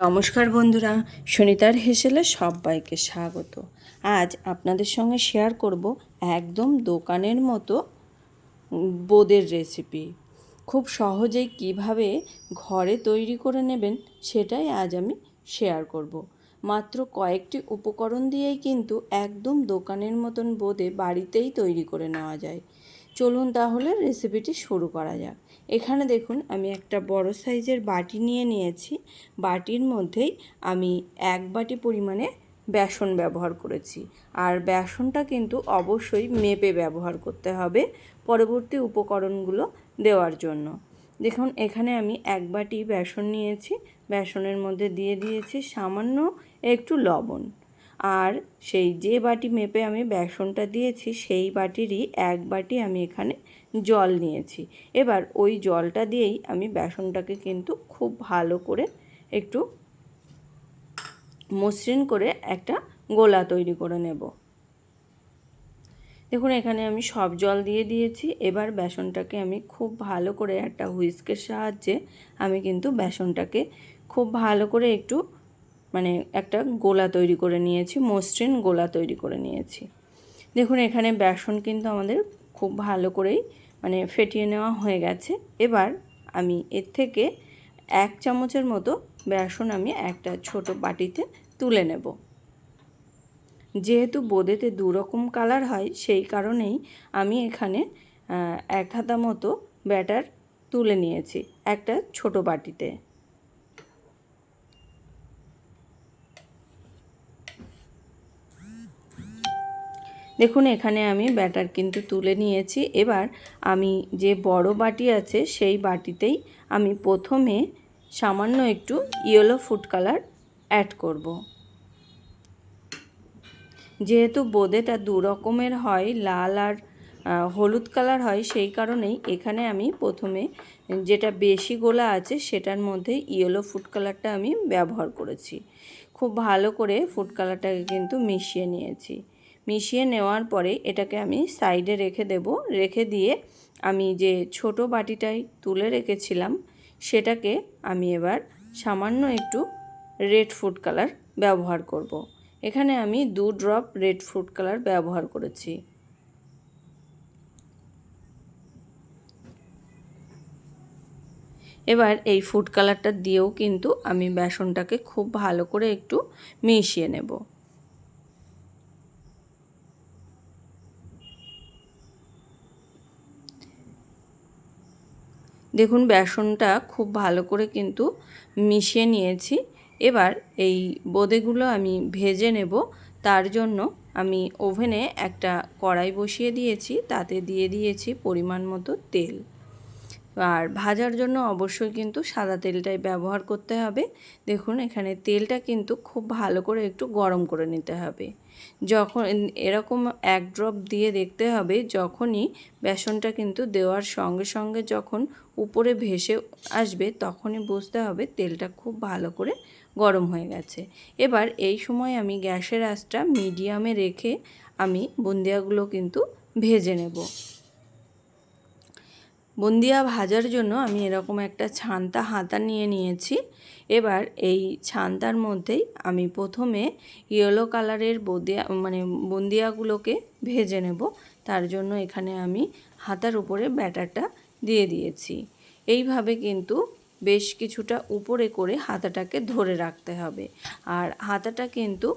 নমস্কার বন্ধুরা, সুনিতার হেসেলে সবাইকে স্বাগত। আজ আপনাদের সঙ্গে শেয়ার করব একদম দোকানের মতো বোঁদের রেসিপি খুব সহজেই কীভাবে ঘরে তৈরি করে নেবেন সেটাই আজ আমি শেয়ার করব। মাত্র কয়েকটি উপকরণ দিয়েই কিন্তু একদম দোকানের মতন বোঁদে বাড়িতেই তৈরি করে নেওয়া যায়। চলুন তাহলে রেসিপিটি শুরু করা যাক। এখানে দেখুন, আমি একটা বড় সাইজের বাটি নিয়ে নিয়েছি। বাটির মধ্যেই আমি এক বাটি পরিমাণে বেসন ব্যবহার করেছি। আর বেসনটা কিন্তু অবশ্যই মেপে ব্যবহার করতে হবে পরবর্তী উপকরণগুলো দেওয়ার জন্য। দেখুন, এখানে আমি এক বাটি বেসন নিয়েছি। বেসনের মধ্যে দিয়ে দিয়েছি সামান্য একটু লবণ। আর সেই যে বাটি মেপে আমি বেসনটা দিয়েছি, সেই বাটিরই এক বাটি আমি এখানে জল নিয়েছি। এবার ওই জলটা দিয়েই আমি বেসনটাকে কিন্তু খুব ভালো করে একটু মসৃণ করে একটা গোলা তৈরি করে নেব। দেখুন, এখানে আমি সব জল দিয়ে দিয়েছি। এবার বেসনটাকে আমি খুব ভালো করে একটা হুইস্কের সাহায্যে আমি কিন্তু বেসনটাকে খুব ভালো করে একটু মানে একটা গোলা তৈরি করে নিয়েছি, মসৃণ গোলা তৈরি করে নিয়েছি। দেখুন, এখানে বেসন কিন্তু আমাদের খুব ভালো করেই মানে ফেটিয়ে নেওয়া হয়ে গেছে। এবার আমি এর থেকে এক চামচের মতো বেসন আমি একটা ছোট বাটিতে তুলে নেব। যেহেতু বোঁদেতে দু রকম কালার হয়, সেই কারণেই আমি এখানে এক হাতা মতো ব্যাটার তুলে নিয়েছি একটা ছোট বাটিতে। দেখুন, এখানে আমি ব্যাটার কিন্তু তুলে নিয়েছি। এবার আমি যে বড় বাটি আছে, সেই বাটিতেই আমি প্রথমে সামান্য একটু ইয়েলো ফুড কালার অ্যাড করব। যেহেতু বোঁদেটা দু রকমের হয়, লাল আর হলুদ কালার হয়, সেই কারণেই এখানে আমি প্রথমে যেটা বেশি গোলা আছে, সেটার মধ্যে ইয়েলো ফুড কালারটা আমি ব্যবহার করেছি। খুব ভালো করে ফুড কালারটাকে কিন্তু মিশিয়ে নিয়েছি। মিশিয়ে নেওয়ার পরে এটাকে আমি সাইডে রেখে দেব। রেখে দিয়ে আমি যে ছোট বাটিটাই তুলে রেখেছিলাম, সেটাকে আমি এবার সামান্য একটু রেড ফুড কালার ব্যবহার করব। এখানে আমি দু ড্রপ রেড ফুড কালার ব্যবহার করেছি। এবার এই ফুড কালারটা দিয়েও কিন্তু আমি বেসনটাকে খুব ভালো করে একটু মিশিয়ে নেব। দেখুন, বেসনটা খুব ভালো করে কিন্তু মিশিয়ে নিয়েছি। এবার এই বোঁদেগুলো আমি ভেজে নেব। তার জন্য আমি ওভেনে একটা কড়াই বসিয়ে দিয়েছি। তাতে দিয়ে দিয়েছি পরিমাণ মতো তেল। আর ভাজার জন্য অবশ্যই কিন্তু সাদা তেলটাই ব্যবহার করতে হবে। দেখুন, এখানে তেলটা কিন্তু খুব ভালো করে একটু গরম করে নিতে হবে। যখন এরকম এক ড্রপ দিয়ে দেখতে হবে, যখনই বেসনটা কিন্তু দেওয়ার সঙ্গে সঙ্গে যখন উপরে ভেসে আসবে, তখনই বুঝতে হবে তেলটা খুব ভালো করে গরম হয়ে গেছে। এবার এই সময় আমি গ্যাসের আঁচটা মিডিয়ামে রেখে আমি বুন্দিয়াগুলো কিন্তু ভেজে নেব। বুন্দিয়া ভাজার জন্য আমি এরকম একটা ছান্তা হাতা নিয়ে নিয়েছি। এবার এই ছান্তার মধ্যেই আমি প্রথমে ইয়েলো কালারের বদিয়া মানে বুন্দিয়াগুলোকে ভেজে নেব। তার জন্য এখানে আমি হাতার উপরে ব্যাটারটা দিয়ে দিয়েছি। এইভাবে কিন্তু বেশ কিছুটা উপরে করে হাতাটাকে ধরে রাখতে হবে। আর হাতাটা কিন্তু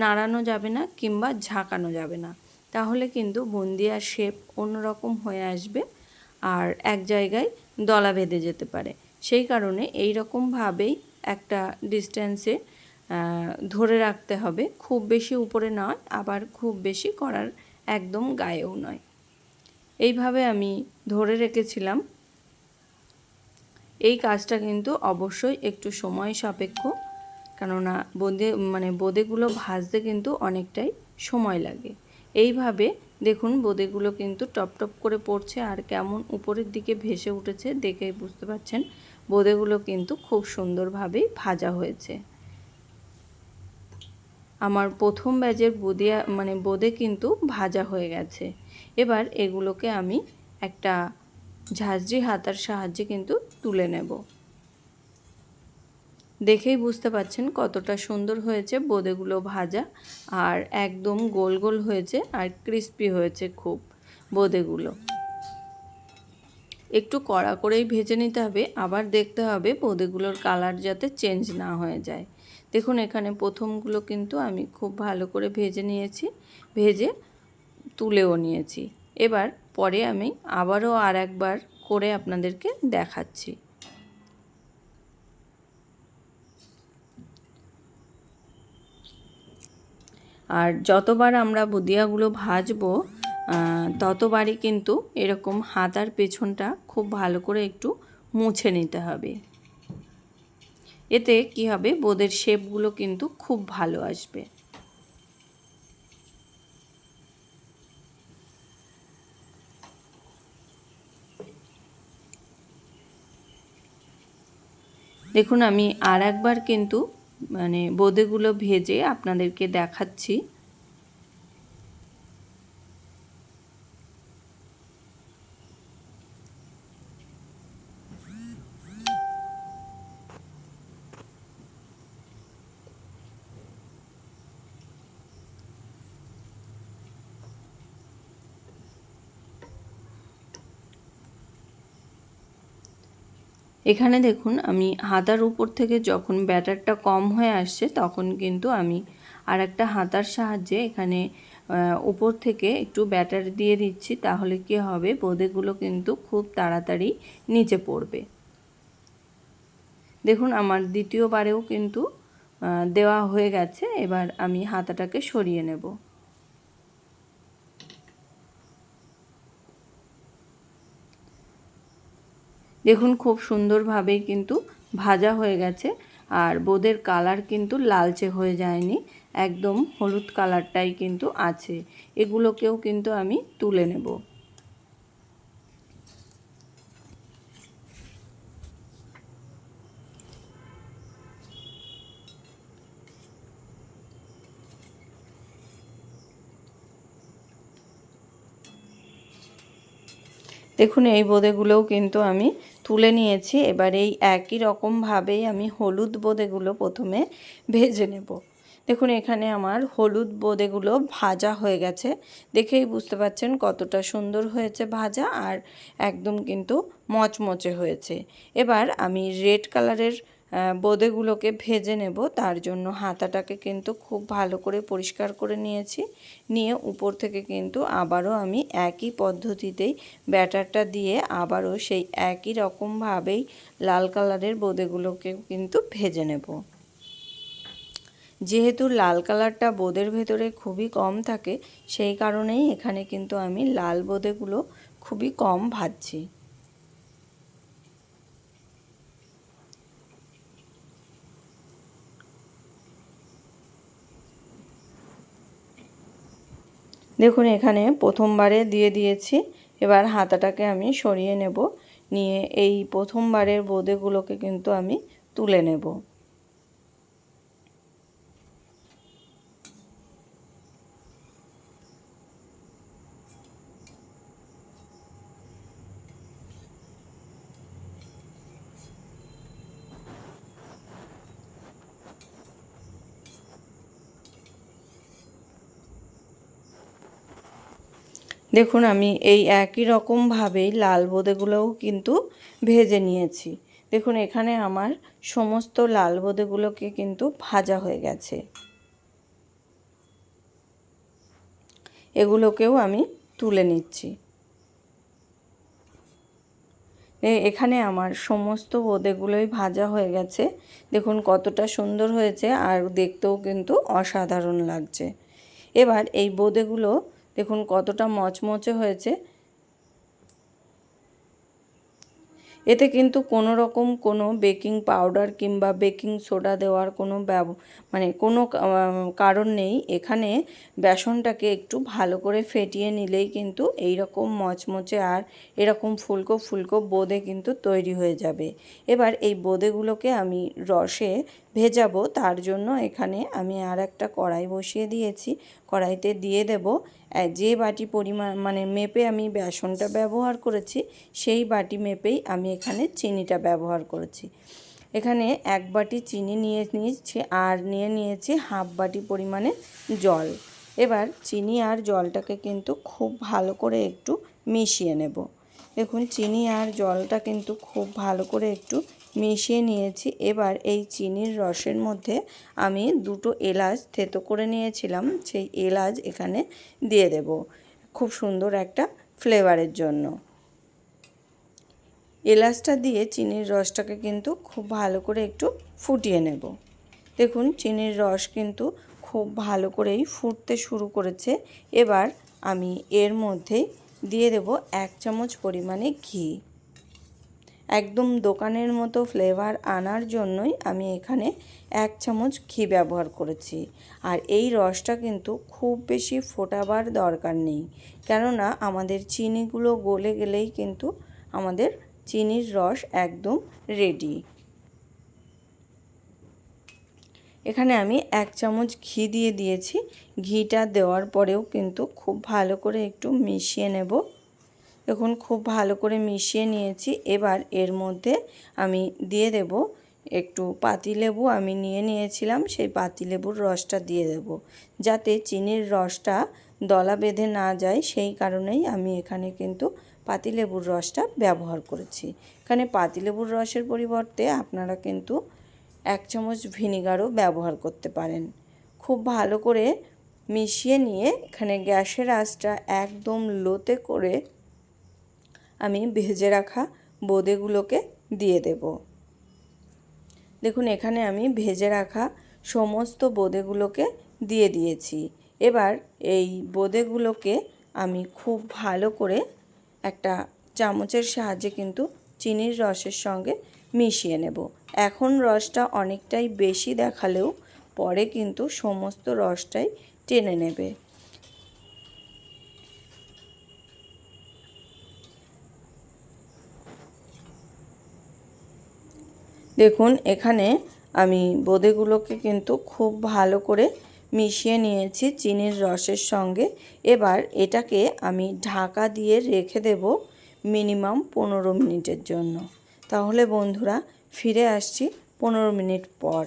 নাড়ানো যাবে না কিংবা ঝাঁকানো যাবে না। তাহলে কিন্তু বুন্দিয়ার শেপ অন্যরকম হয়ে আসবে। আর এক জায়গায় দলা বেঁধে যেতে পারে। সেই কারণে এই রকমভাবেই একটা ডিস্টেন্সে ধরে রাখতে হবে। খুব বেশি উপরে নয়, আবার খুব বেশি করার একদম গায়েও নয়। এইভাবে আমি ধরে রেখেছিলাম। এই কাজটা কিন্তু অবশ্যই একটু সময় সাপেক্ষ, কেননা বোঁদে মানে বোঁদেগুলো ভাজতে কিন্তু অনেকটাই সময় লাগে। এইভাবে দেখুন, বোঁদেগুলো কিন্তু টপ টপ করে পড়ছে আর কেমন উপরের দিকে ভেসে উঠেছে দেখে বুঝতে পারছেন। বোঁদেগুলো কিন্তু খুব সুন্দরভাবেই ভাজা হয়েছে। আমার প্রথম ব্যাচের বুদিয়া মানে বোঁদে কিন্তু ভাজা হয়ে গেছে। এবার এগুলোকে আমি একটা ঝাঁঝরি হাতার সাহায্যে কিন্তু তুলে নেব। দেখেই বুঝতে পাচ্ছেন কতটা সুন্দর হয়েছে বোঁদেগুলো ভাজা। আর একদম গোল গোল হয়েছে আর ক্রিস্পি হয়েছে খুব বোঁদেগুলো। একটু কড়া করেই ভেজে নিতে হবে, আবার দেখতে হবে বোঁদেগুলোর কালার যাতে চেঞ্জ না হয়ে যায়। দেখুন এখানে প্রথমগুলো কিন্তু আমি খুব ভালো করে ভেজে নিয়েছি, ভেজে তুলেও নিয়েছি। এবার পরে আমি আবারও আর একবার করে আপনাদেরকে দেখাচ্ছি। আর যতবার আমরা বুদিয়াগুলো ভাজবো ততবারই কিন্তু এরকম হাতার পেছনটা খুব ভালো করে একটু মুছে নিতে হবে। এতে কি হবে? বোদের শেপগুলো কিন্তু খুব ভালো আসবে। দেখুন, আমি আর একবার কিন্তু মানে বোঁদেগুলো ভেজে আপনাদেরকে দেখাচ্ছি। এখানে দেখুন, আমি হাতার উপর থেকে যখন ব্যাটারটা কম হয়ে আসছে, তখন কিন্তু আমি আর একটা হাতার সাহায্যে এখানে উপর থেকে একটু ব্যাটার দিয়ে দিচ্ছি, তাহলে কি হবে? বোঁদেগুলো কিন্তু খুব তাড়াতাড়ি নিচে পড়বে। দেখুন, আমার দ্বিতীয়বারেও কিন্তু দেওয়া হয়ে গেছে, এবার আমি হাতাটাকে সরিয়ে নেব। দেখুন খুব সুন্দরভাবেই কিন্তু ভাজা হয়ে গেছে। আর বোদের কালার কিন্তু লালচে হয়ে যায়নি। একদম হলুদ কালারটাই কিন্তু আছে। এগুলোকেও কিন্তু আমি তুলে নেব। দেখুন, এই বোঁদেগুলোও কিন্তু আমি তুলে নিয়েছি। এবার এই একই রকমভাবেই আমি হলুদ বোঁদেগুলো প্রথমে ভেজে নেব। দেখুন, এখানে আমার হলুদ বোঁদেগুলো ভাজা হয়ে গেছে। দেখেই বুঝতে পাচ্ছেন কতটা সুন্দর হয়েছে ভাজা আর একদম কিন্তু মচমচে হয়েছে। এবার আমি রেড কালারের বোঁদেগুলোকে ভেজে নেব। তার জন্য হাতাটাকে কিন্তু খুব ভালো করে পরিষ্কার করে নিয়েছি। নিয়ে উপর থেকে কিন্তু আবারও আমি একই পদ্ধতিতেই ব্যাটারটা দিয়ে আবারও সেই একই রকমভাবেই লাল কালারের বোঁদেগুলোকে কিন্তু ভেজে নেব। যেহেতু লাল কালারটা বোঁদের ভেতরে খুবই কম থাকে, সেই কারণেই এখানে কিন্তু আমি লাল বোঁদেগুলো খুবই কম ভাজছি। দেখুন, এখানে প্রথমবারে দিয়ে দিয়েছি। এবার হাতাটাকে আমি সরিয়ে নেব। নিয়ে এই প্রথমবারের বোঁদেগুলোকে কিন্তু আমি তুলে নেব। দেখুন, আমি এই একই রকমভাবেই লাল বোঁদেগুলোও কিন্তু ভেজে নিয়েছি। দেখুন, এখানে আমার সমস্ত লাল বোঁদেগুলোকে কিন্তু ভাজা হয়ে গেছে। এগুলোকেও আমি তুলে নিচ্ছি। এখানে আমার সমস্ত বোঁদেগুলোই ভাজা হয়ে গেছে। দেখুন, কতটা সুন্দর হয়েছে আর দেখতেও কিন্তু অসাধারণ লাগছে। এবার এই বোঁদেগুলো দেখুন কতটা মচমচে হয়েছে। এতে কিন্তু কোনো রকম কোনো বেকিং পাউডার কিংবা বেকিং সোডা দেওয়ার কোনো ব্যব মানে কোনো কারণ নেই। এখানে বেসনটাকে একটু ভালো করে ফেটিয়ে নিলেই কিন্তু এই রকম মচমচে আর এরকম ফুলকো ফুলকো বোঁদে কিন্তু তৈরি হয়ে যাবে। এবার এই বোঁদেগুলোকে আমি রসে ভেজাবো, তার জন্য এখানে আমি আর একটা কড়াই বসিয়ে দিয়েছি। কড়াইতে দিয়ে দেব যে বাটি পরিমাণ মানে মেপে আমি বেসনটা ব্যবহার করেছি, সেই বাটি মেপেই আমি এখানে চিনিটা ব্যবহার করেছি। এখানে এক বাটি চিনি নিয়ে নিয়েছি, আর নিয়ে নিয়েছি হাফ বাটি পরিমাণে জল। এবার চিনি আর জলটাকে কিন্তু খুব ভালো করে একটু মিশিয়ে নেব। দেখুন, চিনি আর জলটা কিন্তু খুব ভালো করে একটু মিশিয়ে নিয়েছি। এবার এই চিনির রসের মধ্যে আমি দুটো এলাচ থেতো করে নিয়েছিলাম। সেই এলাচ এখানে দিয়ে দেব খুব সুন্দর একটা ফ্লেভারের জন্য। এলাচটা দিয়ে চিনির রসটাকে কিন্তু খুব ভালো করে একটু ফুটিয়ে নেব। দেখুন, চিনির রস কিন্তু খুব ভালো করেই ফুটতে শুরু করেছে। এবার আমি এর মধ্যে দিয়ে দেব এক চামচ পরিমাণে ঘি। একদম দোকানের মতো ফ্লেভার আনার জন্যই আমি এখানে এক চামচ ঘি ব্যবহার করেছি। আর এই রসটা কিন্তু খুব বেশি ফোটাবার দরকার নেই। কেননা আমাদের চিনিগুলো গলে গেলেই কিন্তু আমাদের চিনির রস একদম রেডি এখানে আমি এক চামচ ঘি দিয়ে দিয়েছি। ঘিটা দেওয়ার পরেও কিন্তু খুব ভালো করে একটু মিশিয়ে নেব। দেখুন খুব ভালো করে মিশিয়ে নিয়েছি। এবার এর মধ্যে আমি দিয়ে দেব একটু পাতিলেবু আমি নিয়ে নিয়েছিলাম, সেই পাতিলেবুর রসটা দিয়ে দেব। যাতে চিনির রসটা দলা বেঁধে না যায়, সেই কারণেই আমি এখানে কিন্তু পাতিলেবুর রসটা ব্যবহার করেছি। এখানে পাতিলেবুর রসের পরিবর্তে আপনারা কিন্তু এক চামচ ভিনিগারও ব্যবহার করতে পারেন। খুব ভালো করে মিশিয়ে নিয়ে এখানে গ্যাসের আঁচটা একদম লোতে করে আমি ভেজে রাখা বোঁদেগুলোকে দিয়ে দেব। দেখুন, এখানে আমি ভেজে রাখা সমস্ত বোঁদেগুলোকে দিয়ে দিয়েছি। এবার এই বোঁদেগুলোকে আমি খুব ভালো করে একটা চামচের সাহায্যে কিন্তু চিনির রসের সঙ্গে মিশিয়ে নেব। এখন রসটা অনেকটাই বেশি দেখালেও পরে কিন্তু সমস্ত রসটাই টেনে নেবে। দেখুন, এখানে আমি বোঁদেগুলোকে কিন্তু খুব ভালো করে মিশিয়ে নিয়েছি চিনির রসের সঙ্গে। এবার এটাকে আমি ঢাকা দিয়ে রেখে দেব মিনিমাম পনেরো মিনিটের জন্য। তাহলে বন্ধুরা, ফিরে আসছি পনেরো মিনিট পর।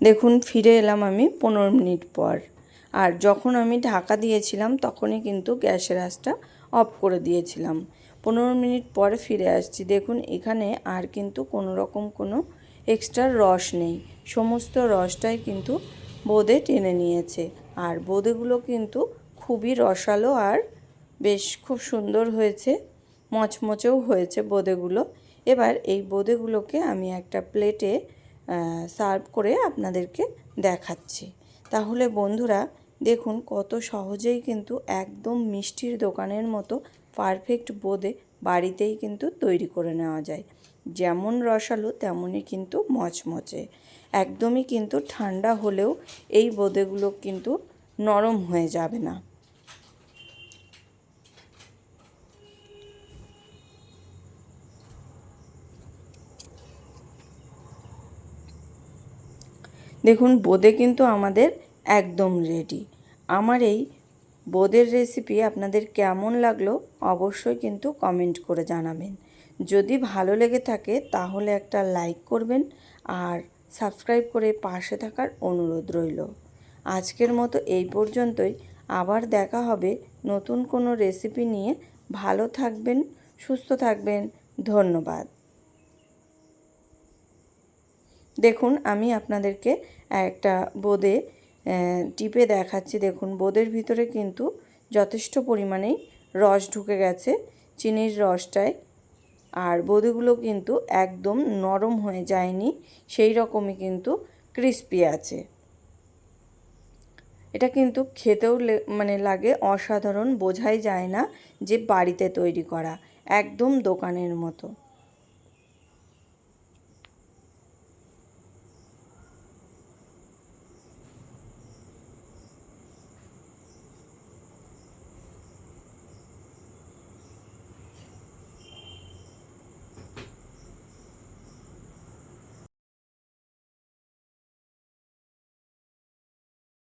দেখুন, ফিরে এলাম আমি পনেরো মিনিট পর। আর যখন আমি ঢাকা দিয়েছিলাম, তখনই কিন্তু গ্যাসের আঁচটা অফ করে দিয়েছিলাম। পনেরো মিনিট পরে ফিরে আসছি। দেখুন, এখানে আর কিন্তু কোনো রকম কোনো এক্সট্রা রস নেই। সমস্ত রসটাই কিন্তু বোঁদে টেনে নিয়েছে। আর বোঁদেগুলো কিন্তু খুবই রসালো আর বেশ খুব সুন্দর হয়েছে, মচমচেও হয়েছে বোঁদেগুলো। এবার এই বোঁদেগুলোকে আমি একটা প্লেটে সার্ভ করে আপনাদেরকে দেখাচ্ছি। তাহলে বন্ধুরা, দেখুন কত সহজেই কিন্তু একদম মিষ্টির দোকানের মতো পারফেক্ট বোঁদে বাড়িতেই কিন্তু তৈরি করে নেওয়া যায়। যেমন রসালো, তেমনই কিন্তু মচমচে। একদমই কিন্তু ঠান্ডা হলেও এই বোঁদেগুলো কিন্তু নরম হয়ে যাবে না। দেখুন, বোঁদে কিন্তু আমাদের একদম রেডি আমার এই বোঁদের রেসিপি আপনাদের কেমন লাগল অবশ্যই কিন্তু কমেন্ট করে জানাবেন। যদি ভালো লেগে থাকে তাহলে একটা লাইক করবেন আর সাবস্ক্রাইব করে পাশে থাকার অনুরোধ রইল। আজকের মতো এই পর্যন্তই। আবার দেখা হবে নতুন কোনো রেসিপি নিয়ে। ভালো থাকবেন, সুস্থ থাকবেন। ধন্যবাদ। দেখুন, আমি আপনাদেরকে একটা বোঁদে টিপে দেখাচ্ছি। দেখুন, বোঁদের ভিতরে কিন্তু যথেষ্ট পরিমাণেই রস ঢুকে গেছে, চিনির রসটায়। আর বোঁদেগুলো কিন্তু একদম নরম হয়ে যায়নি, সেই রকমই কিন্তু ক্রিস্পি আছে। এটা কিন্তু খেতেও মানে লাগে, অসাধারণ, বোঝাই যায় না যে বাড়িতে তৈরি করা, একদম দোকানের মতো।